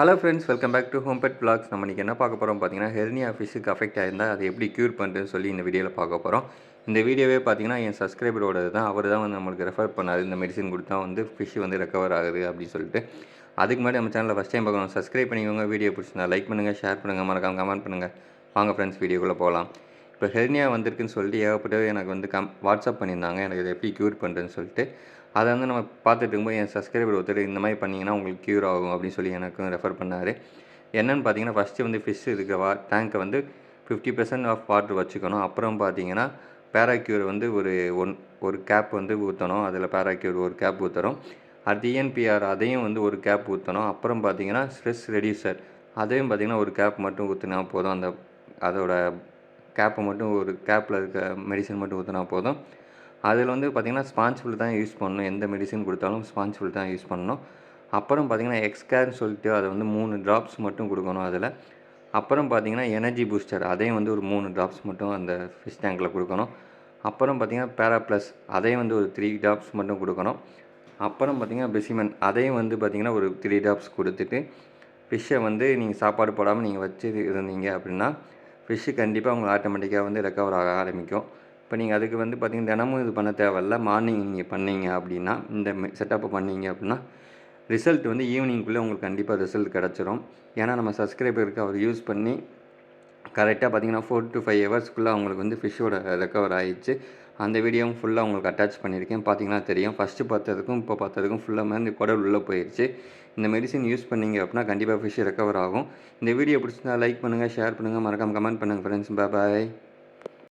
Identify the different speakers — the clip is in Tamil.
Speaker 1: Hello friends welcome back to home pet blogs நம்ம இன்றைக்கி என்ன பார்க்க போகிறோம் பார்த்தீங்கன்னா ஹெர்னியா ஃபிஷ்ஷுக்கு அஃபெக்ட் ஆயிருந்தால் அதை எப்படி க்யூர் பண்ணுறதுன்னு சொல்லி இந்த வீடியோவில் பார்க்க போகிறோம் இந்த வீடியோவே பார்த்தீங்கன்னா என் சப்ஸ்கிரைபரோட தான். அவர் தான் வந்து நம்மளுக்கு ரெஃபர் பண்ணார். இந்த மெடிசன் கொடுத்தா வந்து ஃபிஷ் வந்து ரெக்கவர் ஆகுது அப்படின்னு சொல்லிட்டு. அதுக்கு முன்னாடி நம்ம சேனலில் ஃபஸ்ட் டைம் பார்க்கணும் சப்ஸ்கிரைப் பண்ணிக்கோங்க. வீடியோ பிடிச்சிருந்தா லைக் பண்ணுங்கள் ஷேர் பண்ணுங்கள் மறக்காமல் கமெண்ட் பண்ணுங்கள் வாங்க ஃப்ரெண்ட்ஸ் வீடியோக்குள்ளே போகலாம். இப்போ ஹெர்னியா வந்திருக்குன்னு சொல்லிட்டு ஏகப்பட்டவே எனக்கு வந்து கம் வாட்ஸ்அப் பண்ணியிருந்தாங்க. எனக்கு இதை எப்படி க்யூர் பண்ணுறேன்னு சொல்லிட்டு. அதை வந்து நம்ம பார்த்துட்டு இருக்கும்போது என் சப்ஸ்கிரைபர் ஒருத்தர் இந்த மாதிரி பண்ணிங்கன்னா உங்களுக்கு க்யூர் ஆகும் அப்படின்னு சொல்லி எனக்கும் ரெஃபர் பண்ணார். என்னென்னு பார்த்தீங்கன்னா ஃபஸ்ட்டு வந்து ஃபிஷ் இருக்கிற வா டேங்க்கை வந்து ஃபிஃப்டி பர்சன்ட் ஆஃப் வாட்டர் வச்சுக்கணும். அப்புறம் பார்த்தீங்கன்னா பேராக்யூர் வந்து ஒரு ஒன் ஒரு கேப் வந்து ஊற்றணும் அதில் பேராக்யூர் ஒரு கேப் ஊற்றுறோம் அடுத்து இஎன்பிஆர் அதையும் வந்து ஒரு கேப் ஊற்றணும் அப்புறம் பார்த்தீங்கன்னா ஸ்ட்ரெஸ் ரெடியூசர் அதையும் பார்த்தீங்கன்னா ஒரு கேப் மட்டும் ஊற்றினா போதும். அந்த அதோட கேப்பை மட்டும் ஒரு கேப்பில் இருக்க மெடிசன் மட்டும் ஊற்றினா போதும். அதில் வந்து பார்த்திங்கன்னா ஸ்பான்சிபிள் தான் யூஸ் பண்ணணும். எந்த மெடிசன் கொடுத்தாலும் ஸ்பான்சிபிள் தான் யூஸ் பண்ணணும். அப்புறம் பார்த்திங்கன்னா எக்ஸ்கேர்னு சொல்லிட்டு அதை வந்து மூணு ட்ராப்ஸ் மட்டும் கொடுக்கணும் அதில். அப்புறம் பார்த்திங்கன்னா எனர்ஜி பூஸ்டர் அதையும் வந்து ஒரு மூணு ட்ராப்ஸ் மட்டும் அந்த ஃபிஷ் டேங்கில் கொடுக்கணும். அப்புறம் பார்த்திங்கன்னா பேரா ப்ளஸ் அதையும் வந்து ஒரு த்ரீ ட்ராப்ஸ் மட்டும் கொடுக்கணும். அப்புறம் பார்த்திங்கன்னா பெசிமன் அதையும் வந்து பார்த்திங்கன்னா ஒரு த்ரீ ட்ராப்ஸ் கொடுத்துட்டு ஃபிஷ்ஷை வந்து நீங்கள் சாப்பாடு போடாமல் நீங்கள் வச்சு இருந்தீங்க அப்படின்னா ஃபிஷ்ஷு கண்டிப்பாக உங்களுக்கு ஆட்டோமேட்டிக்காக வந்து ரெக்கவர் ஆக ஆரம்பிக்கும். இப்போ நீங்கள் அதுக்கு வந்து பார்த்திங்கன்னா தினமும் இது பண்ண தேவையில்ல. மார்னிங் நீங்கள் பண்ணீங்க அப்படின்னா இந்த செட்டப்பை பண்ணீங்க அப்படின்னா ரிசல்ட் வந்து ஈவினிங்குள்ளே உங்களுக்கு கண்டிப்பாக ரிசல்ட் கிடச்சிரும். ஏன்னா நம்ம சப்ஸ்கிரைபருக்கு அவர் யூஸ் பண்ணி கரெக்டாக பார்த்தீங்கன்னா ஃபோர் டு ஃபைவ் ஹவர்ஸ்க்குள்ளே அவங்களுக்கு வந்து ஃபிஷ்ஷோட ரெக்கவர் ஆயிடுச்சு. அந்த வீடியோவும் ஃபுல்லாக உங்களுக்கு அட்டாச் பண்ணியிருக்கேன். பார்த்தீங்கன்னா தெரியும். ஃபஸ்ட்டு பார்த்ததுக்கும் இப்போ பார்த்ததுக்கும் ஃபுல்லாக மாதிரி குடல் உள்ளே போயிடுச்சு இந்த மெடிசன் யூஸ் பண்ணீங்க அப்படின்னா கண்டிப்பாக ஃபிஷ் ரெக்கவர் ஆகும். இந்த வீடியோ பிடிச்சிருந்தா லைக் பண்ணுங்கள் ஷேர் பண்ணுங்கள் மறக்காமல் கமெண்ட் பண்ணுங்கள் ஃப்ரெண்ட்ஸ் பாய்